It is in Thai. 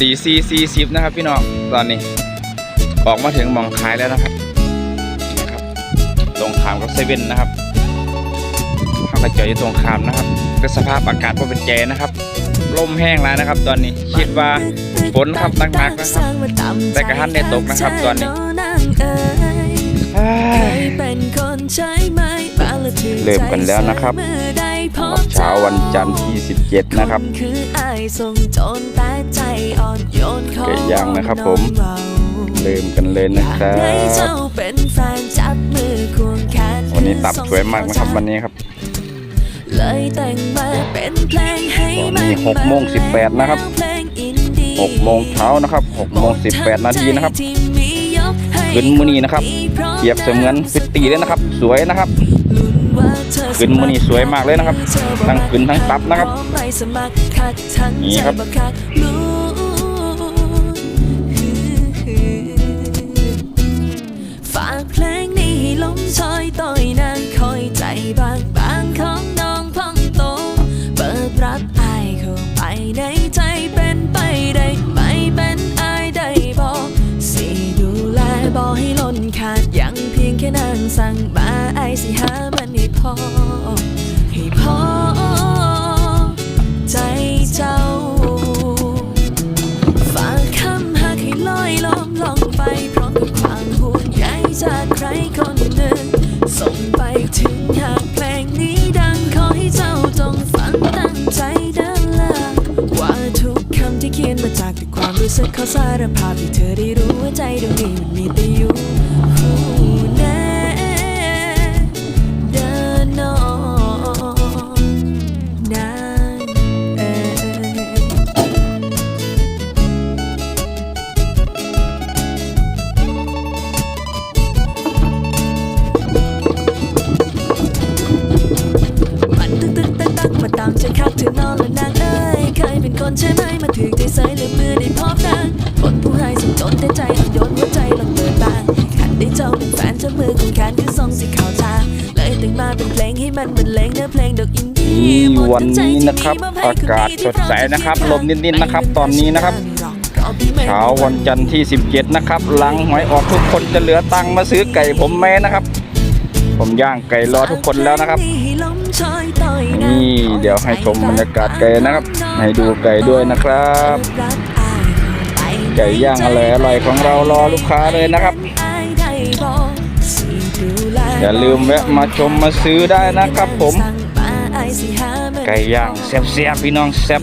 ตีซีซีสิบนะครับพี่น้องตอนนี้ ออกมาถึงหมองขายแล้วนะครับนี่ครับตรงขามกับเซเว่นนะครับข้าวกระจอยอยู่ตรงขามนะครับก็สภาพอากาศก็เป็นแจนะครับลมแห้งแล้วนะครับ ตอนนี้คิดว่าฝนครับหนักๆนะครับแต่กระทั่งในตกนะครับตอนนี้เฮ้ยเริ่มกันแล้วนะครับ เช้าวันจันทร์ที่ 17 นะครับไก่ย่างนะครับผมเริ่มกันเลยนะครับวันนี้ตับสวยมากนะครับวันนี้ครับเลยแต่งมาเป็นเพลงให้ตอนนี้6โมง18นะครับ6โมงเช้านะครับ6โมง18นาทีนะครับขึ้นมื้อนี้นะครับเปรียบเสมือนฟิตตีเลยนะครับ สวยนะครับ ขึ้นมือนี้สวยมากเลยนะครับ ทั้งขึ้นทั้งตับนะครับ นี่ครับฝากเพลงนี้ให้ลมชอยต่อยนางคอยใจบางบางของน้องพองโต เปิดรับอายเข้าไปในใจเป็นไป บอกให้ล้นขาดยังเพียงแค่นางสั่งมาไอสิหามันให้พอ ให้พอ ใจเจ้า ฝากคำหากให้ลอยล้อมลองไปพร้อมกับความห่วงใยจากใครคนหนึ่งส่ง สึกเขาสารภาพให้เธอได้รู้ว่าใจดวงนี้มันมีแต่อยู่คู่แน่เดินนอนนานเอ่ยมันตึกตึกตักตักมาตามใจคักเธอนอนและนางเอ้ยเคยเป็นคนใช่ไหม ค่ใจอ่อนโยนหัวใจลองเปิดบางขันได้เจ้าเป็นแฟนเจ้ามือของแขนคือทรงสีขาวทาเลยแต่งมาเป็นเพลงให้มันบรรเลงเนื้อเพลงดอกอินดี้วันนี้นะครับ อากาศสดใสนะครับ ลมนิดๆนะครับ ตอนนี้นะครับเช้าวันจันทร์ที่ 17 นะครับหลังหวยออกทุกคนจะเหลือตังมาซื้อไก่ผมแม่นะครับ ผมย่างไก่รอทุกคนแล้วนะครับนี่เดี๋ยวให้ชมบรรยากาศไก่นะครับ ให้ดูไก่ด้วยนะครับ ไก่ย่างอร่อยอร่อยๆของเรารอลูกค้าเลยนะครับ อย่าลืมแวะมาชมมาซื้อได้นะครับผม ไก่ย่างแซ่บๆพี่น้องแซ่บ